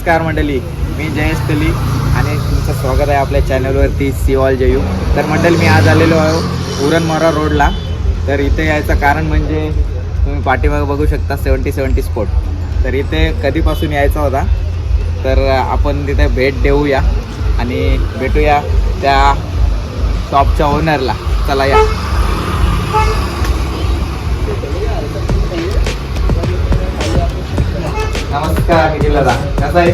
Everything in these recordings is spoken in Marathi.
नमस्कार मंडळी मी जयेश तली आणि तुमचं स्वागत आहे आपल्या चॅनलवरती सी ऑल जयू तर मंडळी मी आज आलेलो आहे उरणमोरा रोडला. तर इथे यायचं कारण म्हणजे तुम्ही पाठीमागं बघू शकता सेवन्टी सेवन्टी स्पोर्ट तर इथे कधीपासून यायचा होता तर आपण तिथे भेट देऊया आणि भेटूया त्या शॉपच्या ओनरला चला या. नमस्कार निखिल दादा कसा आहे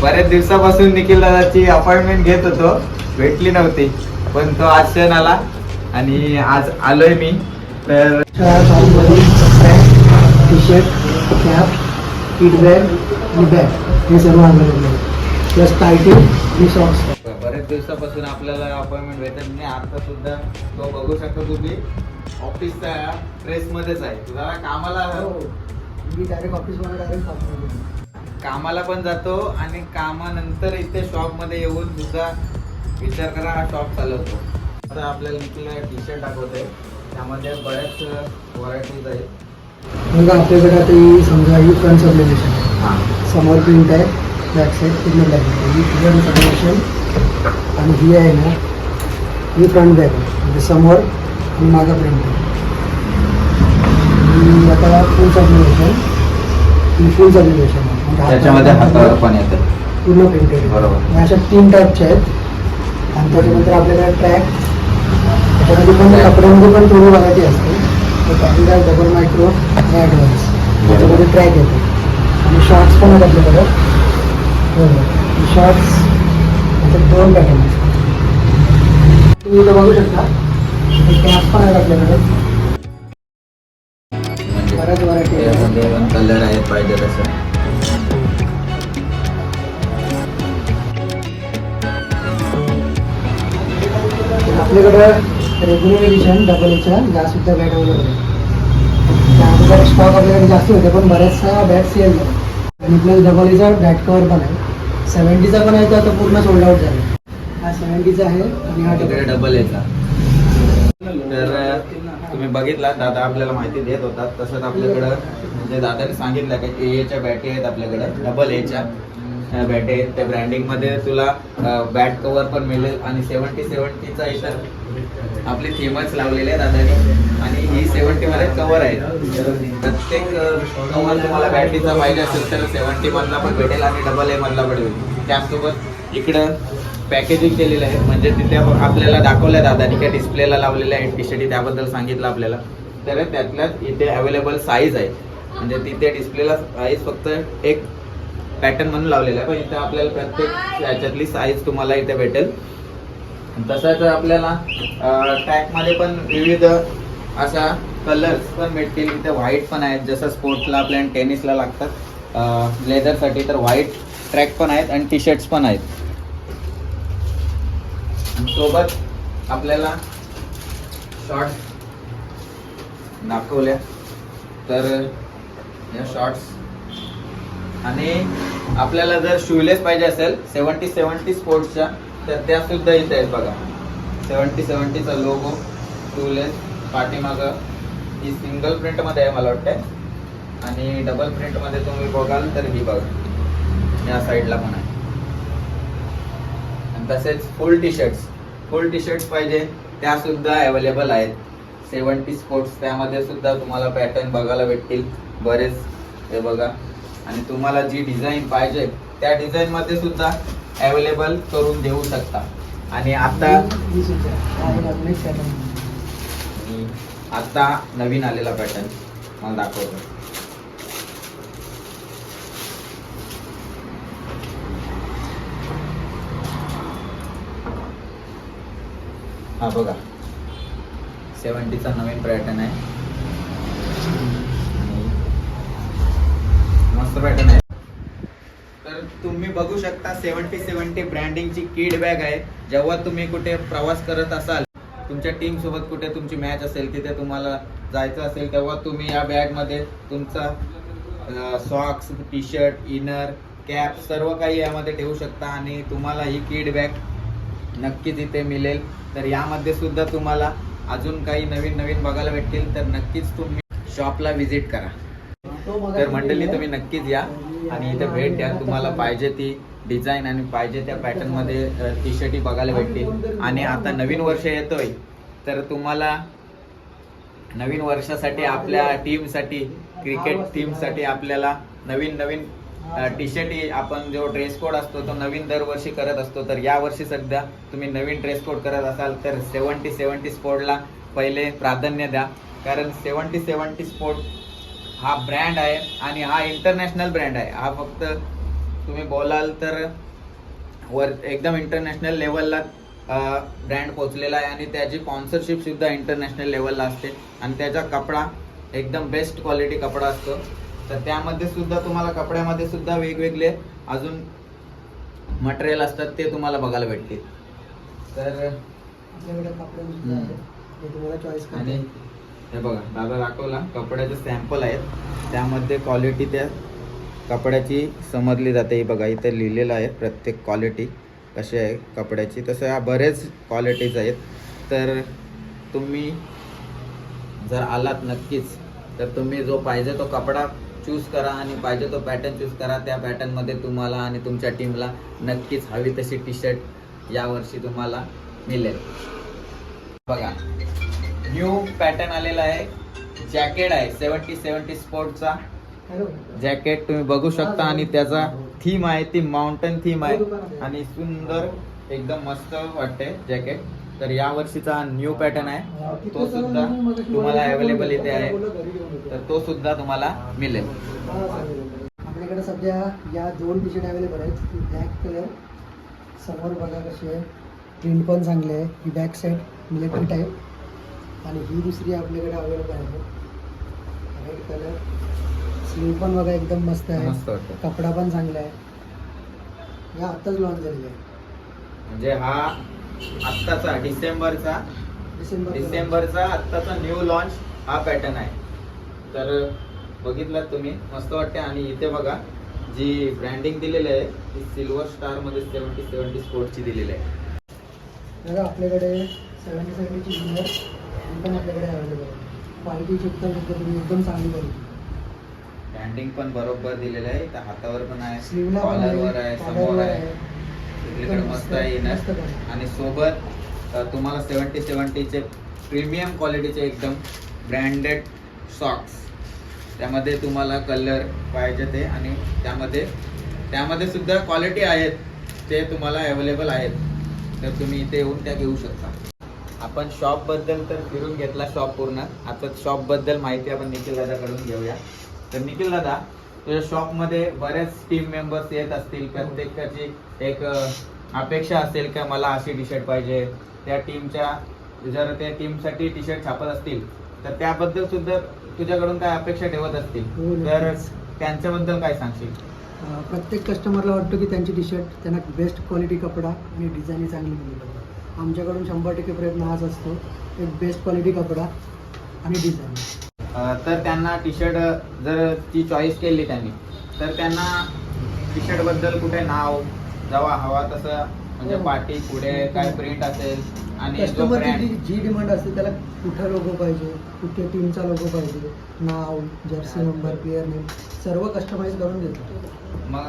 बऱ्याच दिवसापासून निखिल दादाची अपॉइंटमेंट घेत होतो. भेटली नव्हती पण तो आज क्षण आला आणि आज आलोय मी. तर T shirt cap kit bag आणि बॅग हे सर्व अवेलेबल आहे प्लस टायटी आणि सॉक्स बऱ्याच दिवसापासून आपल्याला अपॉइंटमेंट भेटत नाही. आता सुद्धा तो बघू शकतो तुम्ही ऑफिसच्या प्रेसमध्येच आहे. तुला कामाला मी डायरेक्ट ऑफिसमध्ये डायरेक्ट कामाला पण जातो आणि कामानंतर इथे शॉपमध्ये येऊन सुद्धा विचार करा हा शॉप चालवतो. आता आपल्याला निखिलला टी शर्ट दाखवतोय. त्यामध्ये बऱ्याच व्हरायटीज आहेत. मग आपल्याकडे आता ही समजा ही फ्रंट सबलिमेशन हां. समोर प्रिंट आहे बॅक साईड पूर्ण आहे. ही फ्रंट सबलिमेशन आणि ही आहे ना ही फ्रंट बॅक आहे. म्हणजे समोर आणि मागं प्रिंट आहे. आता फुल सबलिमेशन ही आहे म्हणजे त्याच्यामध्ये हातावर पण येतं. पूर्ण प्रिंटेड बरोबर. अशा तीन टाईपच्या आहेत. आणि त्याच्यानंतर आपल्याकडे ट्रॅक त्याच्यामध्ये पण कपड्यामध्ये पण थोडी व्हरायटी असते. त्यामध्ये डबल मायक्रो आणि ॲडव्हान्स त्याच्यामध्ये ट्रॅक येतो. आणि शॉर्ट्स पण आहेत आपल्याकडे. शॉर्ट्स त्याच्यात दोन पॅटर्न तुम्ही इथं बघू शकता. कॅप पण आहेत आपल्याकडे. बऱ्याच पण कलर आहेत पाहिजे तसं. आपल्याकडं रेग्युलर एडिशन डबल एच्या या सुद्धा बॅट अवेलेबल आहे त्यामध्ये स्टॉक आपल्याकडे जास्त होते पण बऱ्याचशा बॅट सेल झाल्या. आणि प्लस डबल एचा बॅट कवर पण आहे. सेवन्टीचा पण आहे तो आता पूर्ण सोल्ड आउट झाला. हा सेवन्टीचा आहे आणि हा तिकडे डबल तर तुम्ही बघितला दादा आपल्याला माहिती देत होता तसंच आपल्याकडं म्हणजे दादाने सांगितलं की एच्या बॅटी आहेत आपल्याकडं डबल एच्या बॅटे आहेत. त्या ब्रँडिंगमध्ये तुला बॅट कवर पण मिळेल आणि सेवन्टी सेवन्टीचा इतर आपली थीमच लावलेली आहे दादाने. आणि ही सेवन्टी मध्ये कव्हर आहे प्रत्येक कवर तुम्हाला बॅटरीचा पाहिजे असेल तर सेवन्टी मधला पण भेटेल आणि डबल ए मधला पण भेटेल. त्यासोबत इकडं पॅकेजिंग केलेलं आहे म्हणजे तिथे आपल्याला दाखवल्या दादानी काय डिस्प्लेला लावलेल्या आहेत टी शर्टी त्याबद्दल सांगितलं आपल्याला. तर त्यातल्याच इथे अवेलेबल साईज आहे. म्हणजे तिथे डिस्प्लेला साईज फक्त एक पॅटर्न म्हणून लावलेला आहे. पण इथे आपल्याला प्रत्येक याच्यातली साईज तुम्हाला इथे भेटेल. तसंच आपल्याला ट्रॅकमध्ये पण विविध अशा कलर्स पण भेटतील. इथे व्हाईट पण आहेत. जसं स्पोर्ट्सला आपल्या टेनिसला लागतात. लेदरसाठी तर व्हाईट ट्रॅक पण आहेत आणि टी शर्ट्स पण आहेत. सोबत आपल्याला शॉर्ट्स दाखवल्या. तर या शॉर्ट्स आणि आपल्याला जर शूलेस पाहिजे असेल सेवन्टी सेवन्टी स्पोर्ट्सच्या तर त्या सुद्धा इथे आहेत बघा. सेवन्टी सेवन्टीचा लोगो शूलेस पाठीमागं. ही सिंगल प्रिंटमध्ये आहे मला वाटतं आणि डबल प्रिंटमध्ये तुम्ही बघाल तर ही बघा. या साईडला पण आहे. आणि तसेच full T shirts full T shirt पाहिजे त्या सुद्धा अवेलेबल आहेत. सेवन्टी स्पोर्ट्स त्यामध्ये सुद्धा तुम्हाला पॅटर्न बघायला भेटतील. बरेच हे बघा. आणि तुम्हाला जी डिझाईन पाहिजे त्या डिझाईन मध्ये सुद्धा अवेलेबल करून देऊ शकता. आणि आता आता नवीन आलेला पॅटर्न मला दाखवतो. हा बघा. सेवन्टीचा नवीन पॅटर्न आहे. मस्त पॅटर्न आहे. तर तुम्ही बघू शकता सेवन्टी सेवन्टी ब्रँडिंगची किड बॅग आहे. जेव्हा तुम्ही कुठे प्रवास करत असाल तुमच्या टीम सोबत कुठे तुमची मॅच असेल तिथे तुम्हाला जायचं असेल तेव्हा तुम्ही या बॅगमध्ये तुमचा socks T shirt inner cap सर्व काही यामध्ये ठेवू शकता आणि तुम्हाला ही किड बॅग नक्कीच इथे मिळेल. तर यामध्ये सुद्धा तुम्हाला अजून काही नवीन नवीन बघायला भेटतील तर नक्कीच तुम्ही शॉपला व्हिजिट करा. तर मंडळी तुम्ही नक्कीच या आणि इथे भेट द्या. तुम्हाला पाहिजे ती डिझाईन आणि पाहिजे त्या पॅटर्नमध्ये टी शर्टी बघायला भेटतील. आणि आता नवीन वर्ष येतोय तर तुम्हाला नवीन वर्षासाठी आपल्या टीमसाठी क्रिकेट टीमसाठी आपल्याला नवीन नवीन टी शर्ट आपण जो ड्रेस कोड असतो तो नवीन दरवर्षी करत असतो. तर या वर्षी सध्या तुम्ही नवीन ड्रेस कोड करत असाल तर सेवन्टी सेवन्टी स्पोर्टला पहिले प्राधान्य द्या. कारण सेवन्टी सेवन्टी स्पोर्ट हा ब्रँड आहे आणि हा इंटरनॅशनल ब्रँड आहे. हा फक्त तुम्ही बोलाल तर वर एकदम इंटरनॅशनल लेवलला ब्रँड पोचलेला आहे आणि त्याची स्पॉन्सरशिप सुद्धा इंटरनॅशनल लेवलला असते. आणि त्याचा कपडा एकदम बेस्ट क्वालिटी कपडा असतो. तर त्यामध्ये सुद्धा तुम्हाला कपड्यामध्ये सुद्धा वेगवेगळे अजून मटेरियल असतात ते तुम्हाला बघायला भेटतील. तर आणि हे बघा दादा दाखवला. कपड्याचे सॅम्पल आहेत. त्यामध्ये क्वालिटी त्या कपड्याची समजली जाते. ही बघा इथे लिहिलेलं आहे प्रत्येक क्वालिटी कशी आहे कपड्याची. तसं ह्या बरेच क्वालिटीज आहेत. तर तुम्ही जर आलात नक्कीच तर तुम्ही जो पाहिजे तो कपडा चूज करा आणि पाहिजे तो पॅटर्न चूज करा. त्या पॅटर्नमध्ये तुम्हाला आणि तुमच्या टीमला नक्कीच हवी तशी टी शर्ट यावर्षी तुम्हाला मिळेल. बघा न्यू पॅटर्न आलेला आहे. जॅकेट आहे. सेवन्टी सेवन्टी स्पोर्टचा जॅकेट तुम्ही बघू शकता आणि त्याचा थीम आहे ती माउंटन थीम आहे. आणि सुंदर एकदम मस्त वाटते जॅकेट तर या वर्षीचा न्यू पॅटर्न आहे. तो सुद्धा तुम्हाला अवेलेबल इथे आहे. तर तो सुद्धा तुम्हाला मिळेल. आपल्याकडे सध्या या दोन टी शर्ट अवेलेबल आहेत ब्लॅक कलर समोर बघा कशी आहे. प्रिंट पण चांगले आहे. ही बॅक साईड मिलिटरी टाईप आणि ही दुसरी आपल्याकडे अवेलेबल आहे. रेड कलर स्लीव पण बघा एकदम मस्त आहे. कपडा पण चांगला आहे. या आत्ताच लॉन्च झालेला आहे. म्हणजे हा आत्ताचा डिसेंबरचा. डिसेंबर डिसेंबरचा आत्ताचा न्यू लॉन्च हा पॅटर्न आहे. तर बघितलात तुम्ही मस्त वाटते आणि इथे बघा जी ब्रँडिंग दिलेली आहे ती सिल्वर स्टारमध्ये सेव्हन्टी सेव्हन्टी स्पोर्टची दिलेली आहे. बघा आपल्याकडे सेवन्टी सेवन्टीची जुनियर ही पण आपल्याकडे अवेलेबल आहे. क्वालिटी चेक करू तुम्ही एकदम चांगली क्वालिटी ब्रँडिंग पण बरोबर दिलेलं आहे. हातावर पण आहे कॉलरवर आहे समोर आहे. सगळीकडे मस्त येणार. आणि सोबत तुम्हाला सेवन्टी सेवन्टीचे प्रीमियम क्वालिटीचे एकदम ब्रँडेड सॉक्स त्यामध्ये तुम्हाला कलर पाहिजे ते आणि त्यामध्ये त्यामध्ये सुद्धा क्वालिटी आहेत ते तुम्हाला अवेलेबल आहेत. तर तुम्ही इथे येऊन त्या घेऊ शकता. आपण शॉपबद्दल तर फिरून घेतला शॉप पूर्ण. आता शॉपबद्दल माहिती आपण निखिल दादाकडून घेऊया. तर निखिल दादा तुझ्या शॉपमध्ये बरेच टीम मेंबर्स येत असतील. प्रत्येकाची एक अपेक्षा असेल का मला अशी टी शर्ट पाहिजे? त्या टीमच्या जर त्या टीमसाठी टी शर्ट छापत असतील तर त्याबद्दल सुद्धा तुझ्याकडून काय अपेक्षा ठेवत हो, असतील नक्कीच. तर त्यांच्याबद्दल काय सांगशील? प्रत्येक कस्टमरला वाटतं की त्यांची टी शर्ट त्यांना बेस्ट क्वालिटी कपडा आणि डिझाईन चांगली मिळेल. आमच्याकडून शंभर टक्के प्रयत्न हाच असतो. एक बेस्ट क्वालिटी कपडा आणि डिझाईन तर त्यांना टी शर्ट जर ती चॉईस केली त्यांनी तर त्यांना टी शर्टबद्दल कुठे नाव जेव्हा हवा तसं म्हणजे हो. पाठी पुढे काय प्रिंट असेल आणि जो ब्रँड जी डिमांड असते त्याला कुठं लोगो पाहिजे कुठे टीमचा लोगो पाहिजे नाव जर्सी नंबर प्लेअर नेम सर्व कस्टमाइज करून देतो मग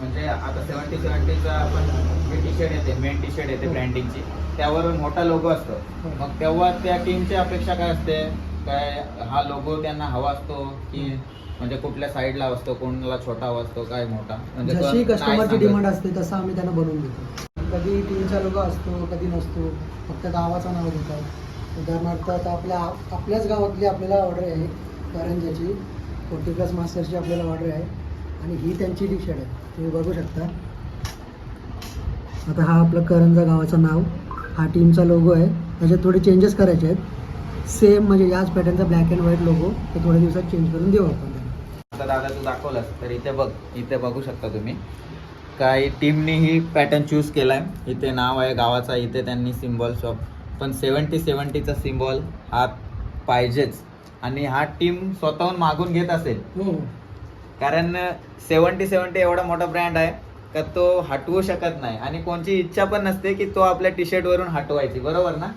म्हणजे आता सेवन्टी सेवन्टीचा आपण जे टी शर्ट येते मेन टी शर्ट येते हो. ब्रँडिंगची त्यावर मोठा लोगो असतो हो. मग तेव्हा त्या टीमची अपेक्षा काय असते काय हा लोगो त्यांना हवा असतो की म्हणजे कुठल्या साईडला असतो कोणाला छोटा हवा असतो काय मोठा? म्हणजे तो जशी कस्टमरची सांगत. डिमांड असते तसं आम्ही त्यांना बनवून देतो. कधी टीमचा लोगो असतो कधी नसतो फक्त गावाचं नाव देतात उदाहरणार्थ आता आपल्या आपल्याच गावातली आपल्याला ऑर्डर आहे करंजाची फोर्टी प्लस मास्टरची आपल्याला ऑर्डर आहे. आणि ही त्यांची टी शर्ट आहे. तुम्ही बघू शकता. आता हा आपलं करंजा गावाचं नाव. हा टीमचा लोगो आहे. त्याच्यात थोडे चेंजेस करायचे आहेत. सेम म्हणजे याच पॅटर्नचा ब्लॅक अँड व्हाईट लोगो ते थोड्या दिवसात चेंज करून देऊ आपण. आता दादा तू दाखवलास तर इथे बघ इथे बघू शकता तुम्ही. काय टीमने ही पॅटर्न चूज केलाय. इथे नाव आहे गावाचा इथे त्यांनी सिम्बॉल शॉप पण सेवन्टी सेवन्टीचा सिम्बॉल हा पाहिजेच. आणि हा टीम स्वतःहून मागून घेत असेल. हो. कारण सेवन्टी सेवन्टी एवढा मोठा ब्रँड आहे का तो हटवू शकत नाही. आणि कोणची इच्छा पण नसते की तो आपल्या टी शर्ट वरून हटवायची. बरोबर ना?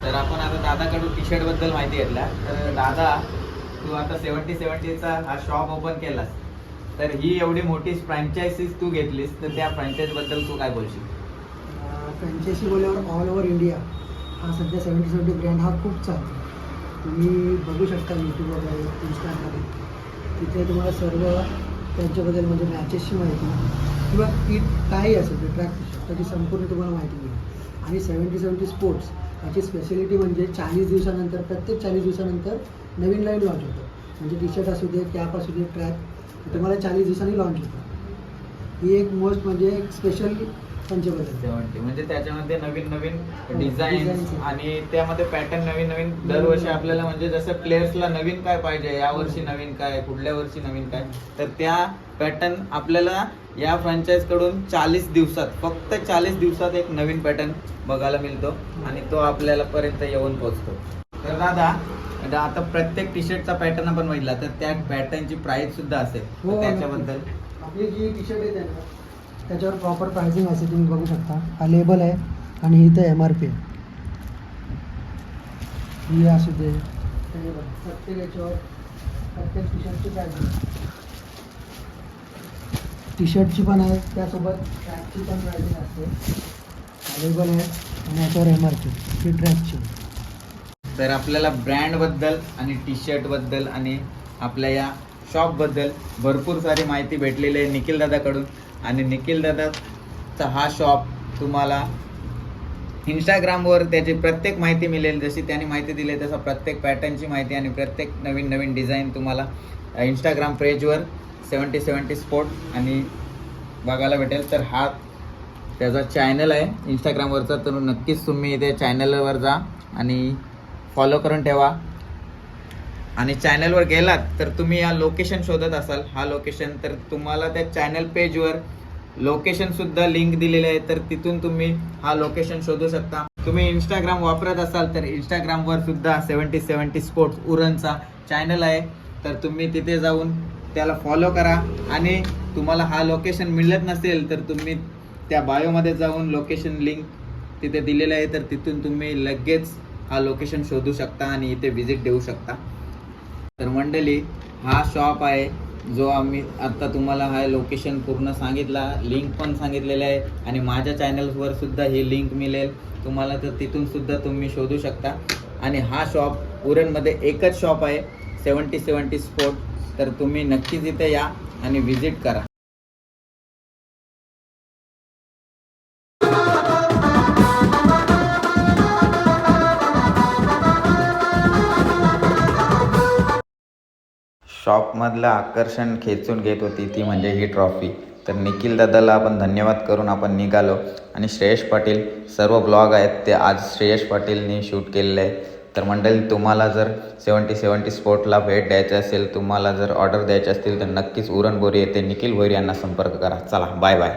तर आपण आता दादाकडून टी शर्टबद्दल माहिती घेतल्या. तर दादा तू आता सेवन्टी सेवन्टीचा हा शॉप ओपन केलास. तर ही एवढी मोठी फ्रँचायसीज तू घेतलीस तर त्या फ्रँचायझी बद्दल तू काय बोलशील? फ्रँचायसी बोलल्यावर ऑल ओव्हर इंडिया हा सध्या सेवन्टी सेवन्टी ब्रँड हा खूप चालतो. तुम्ही बघू शकता यूट्यूब वगैरे. तिथे तुम्हाला सर्व त्यांच्याबद्दल म्हणजे मॅचेसची माहिती किंवा किट काही असेल ते ट्रॅक त्याची संपूर्ण तुम्हाला माहिती मिळेल आणि सेवन्टी सेवन्टी स्पोर्ट्स याची स्पेशालिटी म्हणजे चाळीस दिवसानंतर प्रत्येक चाळीस दिवसानंतर नवीन लाईन लॉन्च होतं. म्हणजे टी शर्ट असू दे कॅप असू दे ट्रॅक तुम्हाला चाळीस दिवसांनी लॉन्च होतं. ही एक मोस्ट म्हणजे एक स्पेशल म्हणजे त्याच्यामध्ये नवीन नवीन डिझाईन आहेत. आणि त्यामध्ये पॅटर्न नवीन नवीन दरवर्षी आपल्याला म्हणजे जसं प्लेयर्सला नवीन काय पाहिजे या वर्षी नवीन काय पुढल्या वर्षी नवीन काय तर त्या पॅटर्न आपल्याला या फ्रँचाईजकडून चाळीस दिवसात फक्त चाळीस दिवसात एक नवीन पॅटर्न बघायला मिळतो आणि तो आपल्याला पर्यंत येऊन पोहोचतो. तर दादा आता आता प्रत्येक टी शर्टचा पॅटर्न आपण बघितला तर त्या पॅटर्नची प्राइस सुद्धा असेल. हो, त्याच्याबद्दल? आपली जी टी शर्ट येते ना त्याच्यावर प्रॉपर प्राइसिंग असेल तुम्ही बघू शकता. हा लेबल आहे आणि इथं एम आर पी आहे. ही असू दे. प्रत्येक याच्यावर प्रत्येक टी शर्टची प्राइसिंग टी शर्टची पण आहे त्यासोबत ट्रॅकची पण प्राइसिंग असते. लेबल आहे आणि याच्यावर एम आर पी ही ट्रॅकची तर आपल्याला ब्रँडबद्दल आणि टी शर्टबद्दल आणि आपल्या या शॉपबद्दल भरपूर सारी माहिती भेटलेली आहे निखिल दादाकडून आणि निखिल दादाचा हा शॉप तुम्हाला इंस्टाग्रामवर त्याची प्रत्येक माहिती मिळेल. जशी त्यांनी माहिती दिली तसा प्रत्येक पॅटर्नची माहिती आणि प्रत्येक नवीन नवीन डिझाईन तुम्हाला इंस्टाग्राम पेजवर सेवन्टी सेवन्टी स्पोर्ट आणि बघायला भेटेल. तर हा त्याचा चॅनल आहे. इंस्टाग्रामवरचा तर नक्कीच तुम्ही इथे चॅनलवर जा आणि फॉलो करून ठेवा. आणि चॅनलवर गेलात तर तुम्ही या लोकेशन शोधत असाल. हा लोकेशन तर तुम्हाला त्या चॅनल पेजवर लोकेशन सुद्धा लिंक दिलेले आहे तर तिथून तुम्ही हा लोकेशन शोधू शकता. तुम्ही इंस्टाग्राम वापरत असाल तर इंस्टाग्रामवर सुद्धा सेवन्टी सेवन्टी स्पोर्ट्स उरणचा चॅनल आहे. तर तुम्ही तिथे जाऊन त्याला फॉलो करा. आणि तुम्हाला हा लोकेशन मिळत नसेल तर तुम्ही त्या बायोमध्ये जाऊन लोकेशन लिंक तिथे दिलेलं आहे तर तिथून तुम्ही लगेच हा लोकेशन शोधू शकता आणि इथे व्हिजिट देऊ शकता. तर मंडळी हा शॉप आहे. जो आम्ही आत्ता तुम्हाला हा लोकेशन पूर्ण सांगितला लिंक पण सांगितलेलं आहे आणि माझ्या चॅनल्सवर सुद्धा ही लिंक मिळेल. तुम्हाला तर तिथून सुद्धा तुम्ही शोधू शकता. आणि हा शॉप उरणमध्ये एकच शॉप आहे सेवन्टी सेवन्टी स्पोर्ट तर तुम्ही नक्कीच इथे या आणि व्हिजिट करा. शॉपमधलं आकर्षण खेचून घेत होती ती म्हणजे ही ट्रॉफी. तर निखिल दादाला आपण धन्यवाद करून आपण निघालो. आणि श्रेयश पाटील सर्व ब्लॉग आहेत ते आज श्रेयश पाटीलनी शूट केलेले आहे. तर मंडळी तुम्हाला जर सेवन्टी सेवन्टी स्पोर्टला भेट द्यायची असेल तुम्हाला जर ऑर्डर द्यायची असतील तर नक्कीच उरण बोरी येथे निखिल भोईर यांना संपर्क करा. चला बाय बाय.